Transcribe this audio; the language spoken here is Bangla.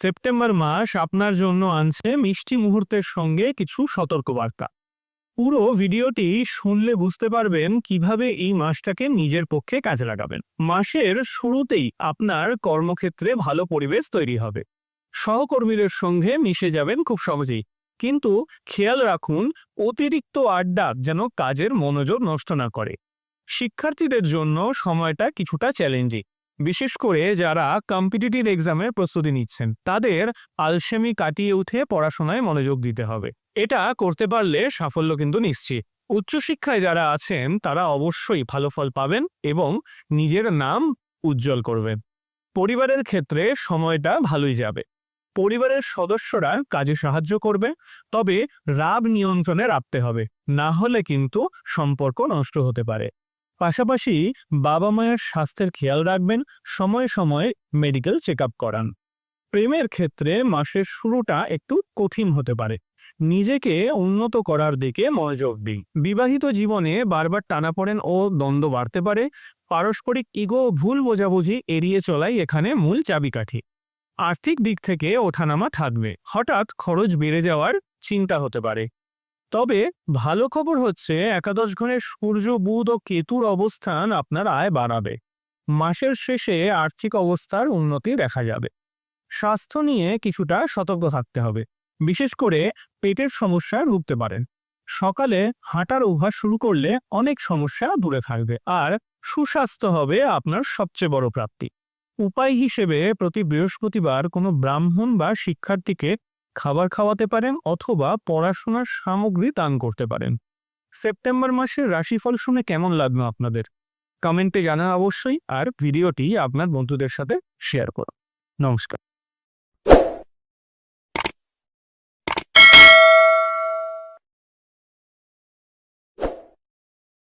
সেপ্টেম্বর মাস আপনার জন্য আনছে মিষ্টি মুহূর্তের সঙ্গে কিছু সতর্কবার্তা। পুরো ভিডিওটি শুনলে বুঝতে পারবেন কীভাবে এই মাসটাকে নিজের পক্ষে কাজে লাগাবেন। মাসের শুরুতেই আপনার কর্মক্ষেত্রে ভালো পরিবেশ তৈরি হবে। সহকর্মীদের সঙ্গে মিশে যাবেন খুব সহজেই। কিন্তু খেয়াল রাখুন, অতিরিক্ত আড্ডা যেন কাজের মনোযোগ নষ্ট না করে। শিক্ষার্থীদের জন্য সময়টা কিছুটা চ্যালেঞ্জিং বিশেষ করে যারা কম্পিটিটিভ এক্সামের প্রস্তুতি নিচ্ছেন, তাদের আলসেমি কাটিয়ে উঠে পড়াশোনায় মনোযোগ দিতে হবে। এটা করতে পারলে সাফল্য কিন্তু নিশ্চিত। উচ্চশিক্ষায় যারা আছেন, তারা অবশ্যই ভালো ফল পাবেন এবং নিজের নাম উজ্জ্বল করবেন। পরিবারের ক্ষেত্রে সময়টা ভালোই যাবে। পরিবারের সদস্যরা কাজে সাহায্য করবে, তবে রাব নিয়ন্ত্রণে রাখতে হবে। না হলে কিন্তু সম্পর্ক নষ্ট হতে পারে। পাশাপাশি বাবা মায়ের স্বাস্থ্যের খেয়াল রাখবেন, সময়ে সময়ে মেডিকেল চেক করান। প্রেমের ক্ষেত্রে মাসের শুরুটা একটু কঠিন হতে পারে। নিজেকে উন্নত করার দিকে মনোযোগ দিন। বিবাহিত জীবনে বারবার টানাপড়েন ও দ্বন্দ্ব বাড়তে পারে। পারস্পরিক ইগো ভুল বোঝাবুঝি এড়িয়ে চলাই এখানে মূল চাবিকাঠি। আর্থিক দিক থেকে ওঠানামা থাকবে। হঠাৎ খরচ বেড়ে যাওয়ার চিন্তা হতে পারে। তবে ভালো খবর হচ্ছে একাদশ ঘরে সূর্য, বুধ ও কেতুর অবস্থান আপনার আয় বাড়াবে। মাসের শেষে আর্থিক অবস্থার উন্নতি দেখা যাবে। স্বাস্থ্য নিয়ে কিছুটা সতর্ক থাকতে হবে। বিশেষ করে পেটের সমস্যা ভুগতে পারেন। সকালে হাঁটার অভ্যাস শুরু করলে অনেক সমস্যা দূরে থাকবে আর সুস্বাস্থ্য হবে আপনার সবচেয়ে বড় প্রাপ্তি। উপায় হিসেবে প্রতি বৃহস্পতিবার কোনো ব্রাহ্মণ বা শিক্ষার্থীকে খাবার খাওয়াতে পারেন অথবা পড়াশোনার সামগ্রী দান করতে পারেন। সেপ্টেম্বর মাসের রাশিফল শুনে কেমন লাগল আপনাদের? কমেন্টে জানান অবশ্যই আর ভিডিওটি আপনার বন্ধুদের সাথে শেয়ার করুন। নমস্কার।